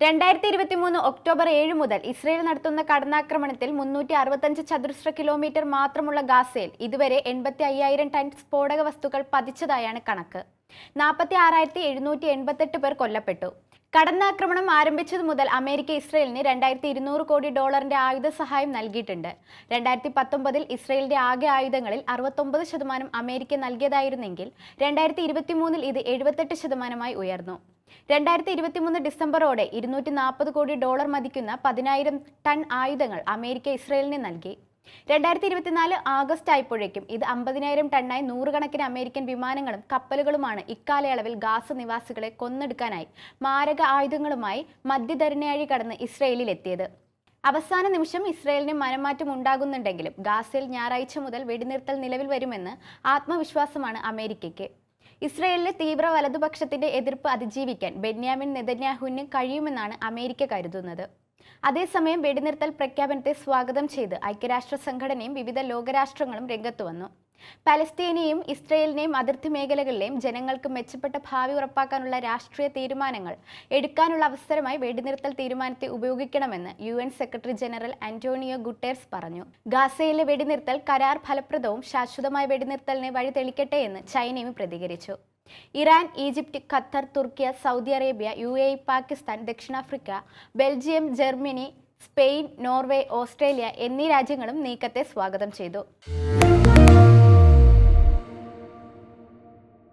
രണ്ടായിരത്തി ഇരുപത്തി മൂന്ന് ഒക്ടോബർ ഏഴ് മുതൽ ഇസ്രയേൽ നടത്തുന്ന കടന്നാക്രമണത്തിൽ മുന്നൂറ്റി അറുപത്തഞ്ച് ചതുരശ്ര കിലോമീറ്റർ മാത്രമുള്ള ഗാസയിൽ ഇതുവരെ എൺപത്തി അയ്യായിരം ടൺ സ്ഫോടക വസ്തുക്കൾ പതിച്ചതായാണ് കണക്ക്. നാൽപ്പത്തി ആറായിരത്തി എഴുന്നൂറ്റി എൺപത്തെട്ട് പേർ കൊല്ലപ്പെട്ടു. കടന്നാക്രമണം ആരംഭിച്ചതു മുതൽ അമേരിക്ക ഇസ്രയേലിന് രണ്ടായിരത്തി ഇരുന്നൂറ് കോടി ഡോളറിന്റെ ആയുധ സഹായം നൽകിയിട്ടുണ്ട്. രണ്ടായിരത്തി പത്തൊമ്പതിൽ ഇസ്രയേലിന്റെ ആകെ ആയുധങ്ങളിൽ അറുപത്തൊമ്പത് ശതമാനം അമേരിക്ക നൽകിയതായിരുന്നെങ്കിൽ രണ്ടായിരത്തി ഇരുപത്തി മൂന്നിൽ ഇത് എഴുപത്തെട്ട് ശതമാനമായി ഉയർന്നു. രണ്ടായിരത്തി ഇരുപത്തിമൂന്ന് ഡിസംബറോടെ ഇരുന്നൂറ്റി നാൽപ്പത് കോടി ഡോളർ മതിക്കുന്ന പതിനായിരം ടൺ ആയുധങ്ങൾ അമേരിക്ക ഇസ്രയേലിന് നൽകി. രണ്ടായിരത്തി ഇരുപത്തിനാല് ആഗസ്റ്റ് ആയപ്പോഴേക്കും ഇത് അമ്പതിനായിരം ടണ്ണായി നൂറുകണക്കിന് അമേരിക്കൻ വിമാനങ്ങളും കപ്പലുകളുമാണ് ഇക്കാലയളവിൽ ഗാസ നിവാസികളെ കൊന്നെടുക്കാനായി മാരക ആയുധങ്ങളുമായി മധ്യധരണയാഴി കടന്ന് ഇസ്രയേലിലെത്തിയത്. അവസാന നിമിഷം ഇസ്രയേലിന് മനംമാറ്റം ഉണ്ടാകുന്നുണ്ടെങ്കിലും ഗാസയിൽ ഞായറാഴ്ച മുതൽ വെടിനിർത്തൽ നിലവിൽ വരുമെന്ന് ആത്മവിശ്വാസമാണ് അമേരിക്കയ്ക്ക്. ഇസ്രയേലിലെ തീവ്ര വലതുപക്ഷത്തിന്റെ എതിർപ്പ് അതിജീവിക്കാൻ ബെന്യാമിൻ നെതന്യാഹുവിന് കഴിയുമെന്നാണ് അമേരിക്ക കരുതുന്നത്. അതേസമയം വെടിനിർത്തൽ പ്രഖ്യാപനത്തെ സ്വാഗതം ചെയ്ത് ഐക്യരാഷ്ട്ര സംഘടനയും വിവിധ ലോകരാഷ്ട്രങ്ങളും രംഗത്തു വന്നു. പലസ്തീനെയും ഇസ്രയേലിനെയും അതിർത്തി മേഖലകളിലെയും ജനങ്ങൾക്ക് മെച്ചപ്പെട്ട ഭാവി ഉറപ്പാക്കാനുള്ള രാഷ്ട്രീയ തീരുമാനങ്ങൾ എടുക്കാനുള്ള അവസരമായി വെടിനിർത്തൽ തീരുമാനത്തെ ഉപയോഗിക്കണമെന്ന് U secretary general Antonio Guterres പറഞ്ഞു. ഗാസയിലെ വെടിനിർത്തൽ കരാർ ഫലപ്രദവും ശാശ്വതമായ വെടിനിർത്തലിനെ വഴി തെളിക്കട്ടെ എന്ന് ചൈനയും പ്രതികരിച്ചു. Iran Egypt Qatar Turkiye Saudi Arabia U A Pakistan ദക്ഷിണാഫ്രിക്ക Belgium Germany Spain Norway Australia എന്നീ രാജ്യങ്ങളും നീക്കത്തെ സ്വാഗതം ചെയ്തു.